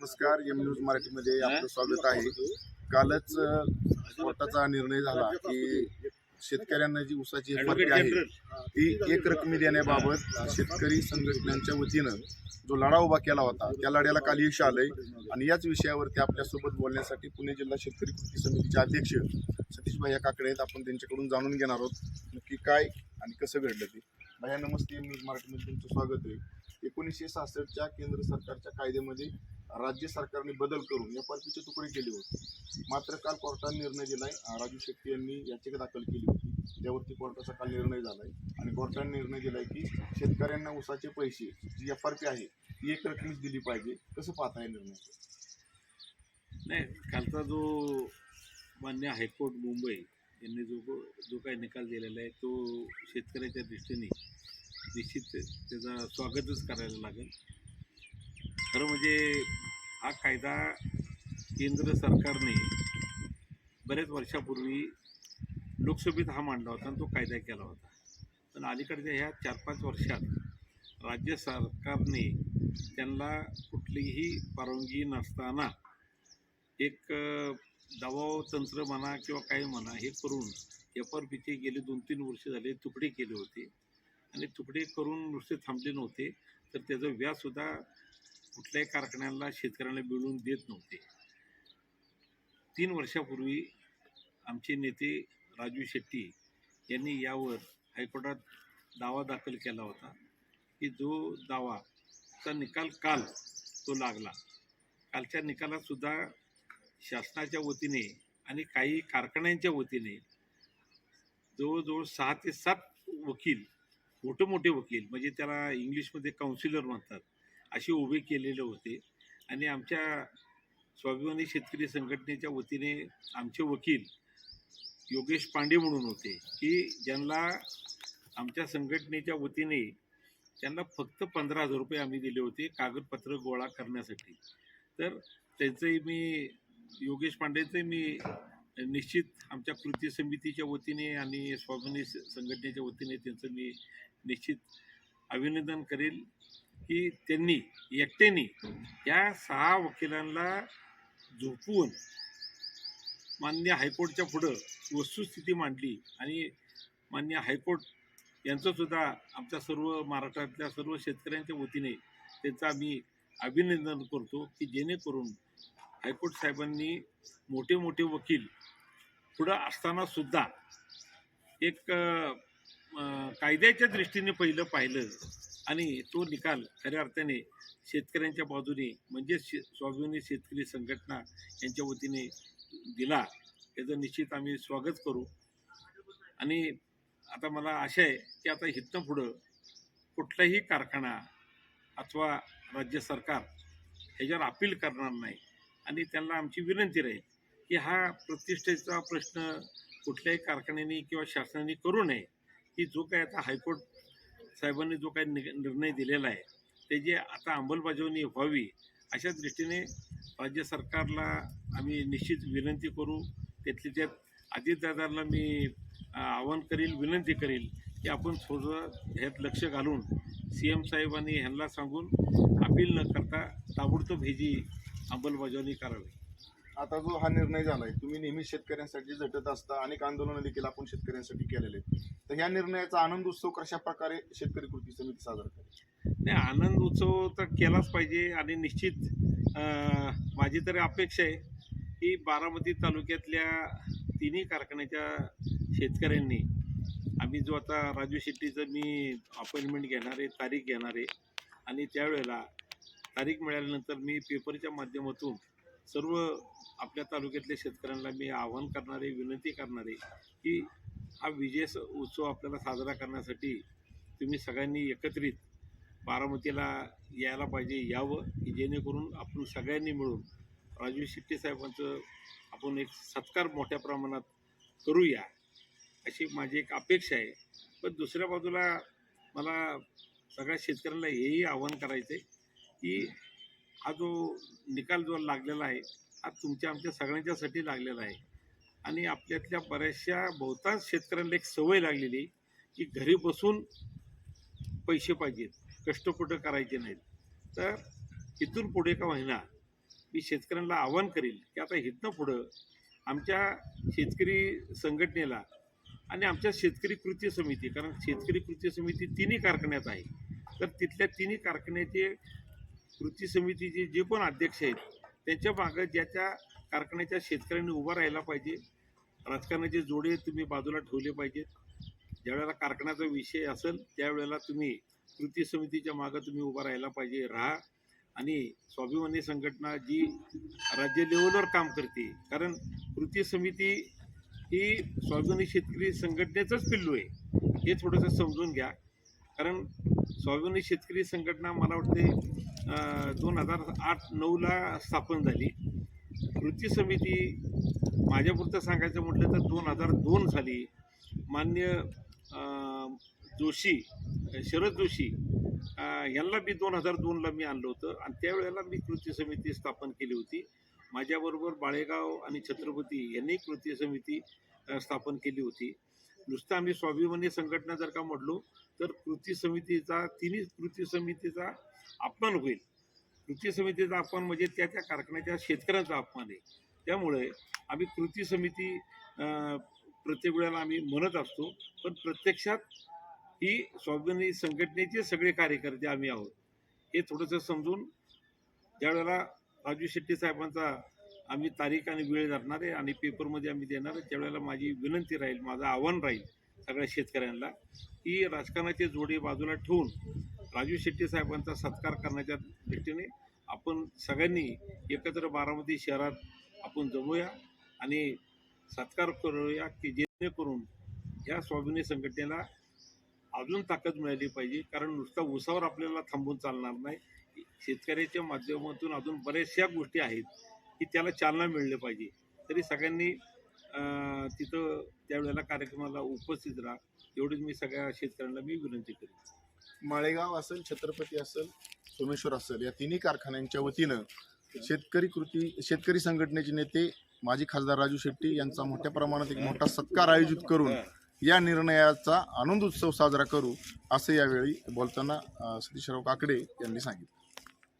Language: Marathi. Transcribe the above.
नमस्कार एम न्यूज मराठीमध्ये आपलं स्वागत आहे. कालच कोर्टाचा निर्णय झाला की शेतकऱ्यांना जी ऊसाची एफआरपी आहे ती एक रकमी देण्याबाबत शेतकरी संघटनांच्या वतीनं जो लढा उभा केला होता त्या लढ्याला काल यश आलंय. आणि याच विषयावरती आपल्यासोबत बोलण्यासाठी पुणे जिल्हा शेतकरी कृती समितीचे अध्यक्ष सतीश भैया काकडे आहेत. आपण त्यांच्याकडून जाणून घेणार आहोत नक्की काय आणि कसं घडलं ते. भैया नमस्ते. एम न्यूज मराठीमध्ये तुमचं स्वागत आहे. एकोणीसशे सहासष्टच्या केंद्र सरकारच्या कायद्यामध्ये राज्य सरकारने बदल करून एफ आर पीचे तुकडे केले होते. मात्र काल कोर्टाने निर्णय दिलाय. राजू शेट्टी यांनी याचिका दाखल केली होती. त्यावरती कोर्टाचा काल निर्णय झालाय. आणि कोर्टाने निर्णय दिलाय की शेतकऱ्यांना ऊसाचे पैसे जी एफ आर पी आहे ती एक रकमीच दिली पाहिजे. कसं पाहताय निर्णय? नाही कालचा जो मान्य हायकोर्ट मुंबई यांनी जो जो काही निकाल दिलेला आहे तो शेतकऱ्याच्या दृष्टीने निश्चित त्याचा स्वागतच करायला लागेल. खरं म्हणजे हा कायदा केंद्र सरकारने बऱ्याच वर्षापूर्वी लोकसभेत हा मांडला होता आणि तो कायदा केला होता. पण अलीकडच्या ह्या चार पाच वर्षात राज्य सरकारने त्यांना कुठलीही परवानगी नसताना एक दबाव तंत्र म्हणा किंवा काही म्हणा हे करून एफ आर पीचे गेले दोन तीन वर्ष झाले तुकडे केले होते. आणि तुकडे करून नुसते थांबले नव्हते. तर त्याचं व्याजसुद्धा कुठल्याही कारखान्याला शेतकऱ्यांना मिळवून देत नव्हते. तीन वर्षापूर्वी आमचे नेते राजू शेट्टी यांनी यावर हायकोर्टात दावा दाखल केला होता की जो दावाचा निकाल काल तो लागला. कालच्या निकालातसुद्धा शासनाच्या वतीने आणि काही कारखान्यांच्या वतीने जवळजवळ सहा ते सात वकील मोठे मोठे वकील म्हणजे त्याला इंग्लिशमध्ये काउन्सिलर म्हणतात असे उभे केलेले होते. आणि आमच्या स्वाभिमानी शेतकरी संघटनेच्या वतीने आमचे वकील योगेश पांडे म्हणून होते की ज्यांना आमच्या संघटनेच्या वतीने त्यांना फक्त पंधरा हजार रुपये आम्ही दिले होते कागदपत्र गोळा करण्यासाठी. तर त्यांचंही मी योगेश पांडेचंही मी निश्चित आमच्या कृती समितीच्या वतीने आणि स्वाभिमानी संघटनेच्या वतीने त्यांचं मी निश्चित अभिनंदन करेल. की त्यांनी एकट्याने या सहा वकिलांना झोपवून मान्य हायकोर्टच्या पुढं वस्तुस्थिती मांडली आणि मान्य हायकोर्ट यांचंसुद्धा आमच्या सर्व महाराष्ट्रातल्या सर्व शेतकऱ्यांच्या वतीने त्यांचं आम्ही अभिनंदन करतो की जेणेकरून हायकोर्ट साहेबांनी मोठे मोठे वकील पुढं असतानासुद्धा एक कायद्याच्या दृष्टीने पहिलं पाहिलं आणि तो निकाल खऱ्या अर्थाने शेतकऱ्यांच्या बाजूने म्हणजे शे स्वाभिमानी शेतकरी संघटना यांच्या वतीने दिला याचं निश्चित आम्ही स्वागत करू. आणि आता मला आशा आहे की आता इथनं पुढं कुठलाही कारखाना अथवा राज्य सरकार ह्याच्यावर अपील करणार नाही. आणि त्यांना आमची विनंती राहील की हा प्रतिष्ठेचा प्रश्न कुठल्याही कारखान्याने किंवा शासनाने करू नये. की जो काही आता हायकोर्ट साहेबांनी जो काही नि निर्णय दिलेला आहे त्याची आता अंमलबजावणी व्हावी अशा दृष्टीने राज्य सरकारला आम्ही निश्चित विनंती करू. त्यातली त्यात अजितदादांना मी आवाहन करील विनंती करील की आपण थोडं ह्यात लक्ष घालून सी एम साहेबांनी ह्यांना सांगून अपील न करता ताबडतोब ह्याची अंमलबजावणी करावी. आता जो हा निर्णय झालाय तुम्ही नेहमी शेतकऱ्यांसाठी झटत असता अनेक आंदोलनं देखील आपण शेतकऱ्यांसाठी केलेले आहेत. तर ह्या निर्णयाचा आनंद उत्सव कशा प्रकारे शेतकरी कृती समिती साजरा करेल? नाही आनंद उत्सव तर केलाच पाहिजे आणि निश्चित माझी तरी अपेक्षा आहे की बारामती तालुक्यातल्या तिन्ही कारखान्याच्या शेतकऱ्यांनी आम्ही जो आता राजू शेट्टीचं मी अपॉइंटमेंट घेणार आहे तारीख घेणार आहे आणि त्यावेळेला तारीख मिळाल्यानंतर मी पेपरच्या माध्यमातून सर्व आपल्या तालुक्यातल्या शेतकऱ्यांना मी आवाहन करणारे विनंती करणारे की हा विजय उत्सव आपल्याला साजरा करण्यासाठी तुम्ही सगळ्यांनी एकत्रित बारामतीला यायला पाहिजे यावं की जेणेकरून आपण सगळ्यांनी मिळून राजू शेट्टी साहेबांचं आपण एक सत्कार मोठ्या प्रमाणात करूया अशी माझी एक अपेक्षा आहे. पण दुसऱ्या बाजूला मला सगळ्या शेतकऱ्यांना हेही आवाहन करायचं आहे की हा जो निकाल जो लागलेला आहे हा तुमच्या आमच्या सगळ्यांच्यासाठी लागलेला आहे. आणि आपल्यातल्या बऱ्याचशा बहुतांश शेतकऱ्यांना एक सवय लागलेली की घरी बसून पैसे पाहिजेत कष्ट कुठं करायचे नाहीत. तर इथून पुढे का महिना मी शेतकऱ्यांना आवाहन करेल की आता इथनं पुढं आमच्या शेतकरी संघटनेला आणि आमच्या शेतकरी कृती समिती कारण शेतकरी कृती समिती तिन्ही कारखान्यात आहे. तर तिथल्या तिन्ही कारखान्याचे कृती समितीचे जे कोण अध्यक्ष आहेत त्यांच्या मागं ज्या त्या कारखान्याच्या शेतकऱ्यांनी उभा राहायला पाहिजे राजकारणाचे जोडे तुम्ही बाजूला ठेवले पाहिजेत. ज्यावेळेला कारखान्याचा विषय असेल त्यावेळेला तुम्ही कृती समितीच्या मागं तुम्ही उभा राहायला पाहिजे राहा. आणि स्वाभिमानी संघटना जी राज्य लेवलवर काम करते कारण कृती समिती ही स्वाभिमानी शेतकरी संघटनेचंच पिल्लू आहे. हे थोडंसं समजून घ्या. कारण स्वाभिमानी शेतकरी संघटना मला वाटते दोन हजार आठ नऊला स्थापन झाली. कृती समिती माझ्यापुरतं सांगायचं म्हटलं तर दोन हजार दोन साली मान्य जोशी शरद जोशी यांना मी दोन हजार दोनला मी आणलं होतं आणि त्यावेळेला मी कृती समिती स्थापन केली होती. माझ्याबरोबर बाळेगाव आणि छत्रपती यांनी कृती समिती स्थापन केली होती. नुसतं आम्ही स्वाभिमानी संघटना जर का म्हटलो तर कृती समितीचा तिन्ही कृती समितीचा अपमान होईल. कृती समितीचा अपमान म्हणजे त्या त्या कारखान्याच्या शेतकऱ्यांचा अपमान आहे. त्यामुळे आम्ही कृती समिती प्रत्येक वेळेला आम्ही म्हणत असतो पण प्रत्यक्षात ही स्वाभिमानी संघटनेचे सगळे कार्यकर्ते आम्ही आहोत. हे थोडंसं समजून ज्यावेळेला राजू शेट्टी साहेबांचा आम्ही तारीख आणि वेळ धरणार आहे आणि पेपरमध्ये आम्ही देणार आहे. त्यावेळेला माझी विनंती राहील माझं आव्हान राहील सगळ्या शेतकऱ्यांना की राजकारणाचे जोडे बाजूला ठेवून राजू शेट्टी साहेबांचा सत्कार करण्याच्या दृष्टीने आपण सगळ्यांनी एकत्र बारामती शहरात आपण जमूया आणि सत्कार करूया की जेणेकरून या स्वाभिमानी संघटनेला अजून ताकद मिळाली पाहिजे. कारण नुसता उसावर आपल्याला थांबून चालणार नाही. शेतकऱ्याच्या माध्यमातून अजून बऱ्याचशा गोष्टी आहेत. की त्याला चालना मिळली पाहिजे. तरी सगळ्यांनी तिथं त्यावेळेला कार्यक्रमाला उपस्थित राहा. एवढीच मी सगळ्या शेतकऱ्यांना मी विनंती करेन. माळेगाव असेल छत्रपती असेल सोमेश्वर असेल या तिन्ही कारखान्यांच्या वतीनं शेतकरी कृती शेतकरी संघटनेचे नेते माजी खासदार राजू शेट्टी यांचा मोठ्या प्रमाणात एक मोठा सत्कार आयोजित करून या निर्णयाचा आनंद उत्सव साजरा करू असं यावेळी बोलताना सतीशराव काकडे यांनी सांगितलं.